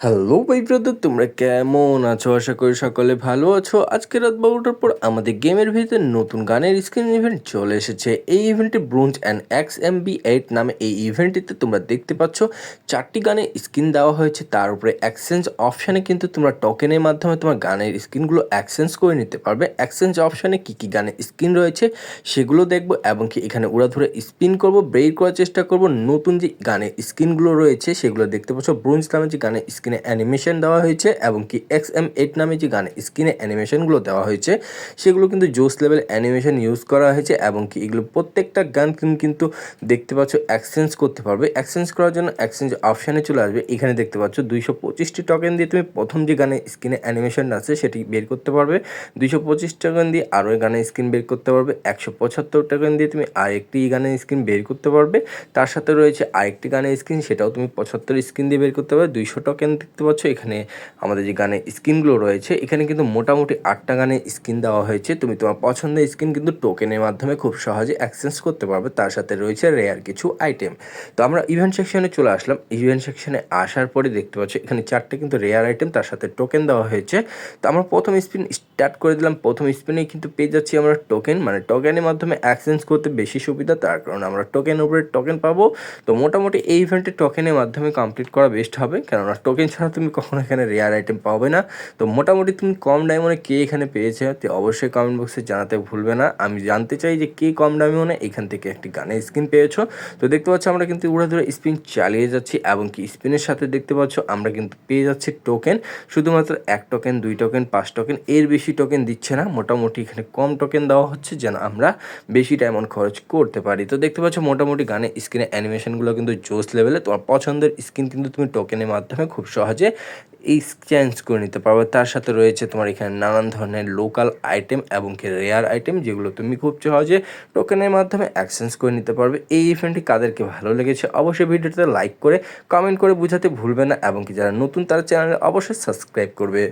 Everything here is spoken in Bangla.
হ্যালো, ভাই ব্রাদার তোমরা কেমন আছো? আশা করি সকলে ভালো আছো। আজকে রাত বারোটার পর আমাদের গেমের ভিতরে নতুন গানের স্ক্রিন ইভেন্ট চলে এসেছে। এই ইভেন্টে bronze and X M B eight নামে এই ইভেন্টটিতে তোমরা দেখতে পাচ্ছ। চারটি গানের স্ক্রিন দেওয়া হয়েছে। তার উপরে এক্সচেঞ্জ অপশানে কিন্তু তোমরা টোকেনের মাধ্যমে তোমার গানের স্ক্রিনগুলো এক্সচেঞ্জ করে নিতে পারবে। এক্সচেঞ্জ অপশানে কী কী গানের স্ক্রিন রয়েছে সেগুলো দেখব এবং কি এখানে উড়া ধরে স্পিন করব ব্রেক করার চেষ্টা করব। নতুন যে গানের স্ক্রিনগুলো রয়েছে সেগুলো দেখতে পাচ্ছ। ব্রোঞ্জ নামে যে গানের স্ক্রিনে অ্যানিমেশন দেওয়া হয়েছে এবং কি এক্স এম এইট নামে যে গানের স্ক্রিনে অ্যানিমেশনগুলো দেওয়া হয়েছে, সেগুলো কিন্তু জোস লেভেল অ্যানিমেশন ইউজ করা হয়েছে এবং কি এগুলো প্রত্যেকটা গান তুমি কিন্তু দেখতে পাচ্ছ এক্সচেঞ্জ করতে পারবে। এক্সচেঞ্জ করার জন্য এক্সচেঞ্জ অপশানে চলে আসবে। এখানে দেখতে পাচ্ছ দুইশো পঁচিশটি টোকেন দিয়ে তুমি প্রথম যে গানের স্ক্রিনে অ্যানিমেশন আছে সেটি বের করতে পারবে। দুইশো পঁচিশ টোকেন দিয়ে আরও গানের স্ক্রিন বের করতে পারবে। একশো পঁচাত্তর টোকেন দিয়ে তুমি আরেকটি গানের স্ক্রিন বের করতে পারবে। তার সাথে রয়েছে আরেকটি গানের স্ক্রিন, সেটাও তুমি পঁচাত্তর স্ক্রিন দিয়ে বের করতে পারবে। দুইশো টোকেন দেখতে পাচ্ছ, এখানে আমাদের যে গানের স্ক্রিনগুলো রয়েছে, এখানে কিন্তু মোটামুটি আটটা গানের স্ক্রিন দেওয়া হয়েছে। তুমি তোমার পছন্দের স্ক্রিন কিন্তু টোকেনের মাধ্যমে খুব সহজে অ্যাক্সেস করতে পারবে। তার সাথে রয়েছে রেয়ার কিছু আইটেম তো আমরা ইভেন্ট সেকশনে চলে আসলাম। ইভেন্ট সেকশনে আসার পরে দেখতে পাচ্ছ, এখানে চারটে কিন্তু রেয়ার আইটেম তার সাথে টোকেন দেওয়া হয়েছে। তো আমরা প্রথম স্পিন স্টার্ট করে দিলাম। প্রথম স্পিনেই কিন্তু পেয়ে যাচ্ছি আমরা টোকেন মানে টোকেনের মাধ্যমে অ্যাক্সেঞ্জ করতে বেশি সুবিধা, তার কারণে আমরা টোকেন উপরে টোকেন পাবো। তো মোটামুটি এই ইভেন্টে টোকেনের মাধ্যমে কমপ্লিট করা বেস্ট হবে। কেননা টোকেন ছাড়া তুমি কখনো এখানে রেয়ার আইটেম পাবে না। তো মোটামুটি তুমি কম ডায়মন্ডে কে এখানে পেয়েছে, তো অবশ্যই কমেন্ট বক্সে জানাতে ভুলবে না। আমি জানতে চাই যে কে কম ডায়মন্ডে এখান থেকে একটি গানের স্ক্রিন পেয়েছ। তো দেখতে পাচ্ছ আমরা কিন্তু উড়ে ধরে স্পিন চালিয়ে যাচ্ছি এবং কি স্পিনের সাথে দেখতে পাচ্ছ আমরা কিন্তু পেয়ে যাচ্ছি টোকেন শুধুমাত্র এক টোকেন দুই টোকেন পাঁচ টোকেন এর বেশি টোকেন দিচ্ছে না। মোটামুটি এখানে কম টোকেন দেওয়া হচ্ছে যেন আমরা বেশি ডায়মন্ড খরচ করতে পারি। তো দেখতে পাচ্ছ মোটামুটি গানের স্ক্রিনে অ্যানিমেশনগুলো কিন্তু জোস লেভেলে তোমার পছন্দের স্ক্রিন কিন্তু তুমি টোকেনের মাধ্যমে খুব সহজে এক্সচেঞ্জ করে নিতে পারবে। তার সাথে রয়েছে তোমার এখানে নানান ধরনের লোকাল আইটেম এবং কি রেয়ার আইটেম যেগুলো তুমি খুব সহজে টোকেনের মাধ্যমে অ্যাক্সেঞ্জ করে নিতে পারবে। এই ইভেন্টটি কাদেরকে ভালো লেগেছে অবশ্যই ভিডিওটিতে লাইক করে কমেন্ট করে বোঝাতে ভুলবে না এবং কি যারা নতুন তারা চ্যানেলে অবশ্যই সাবস্ক্রাইব করবে।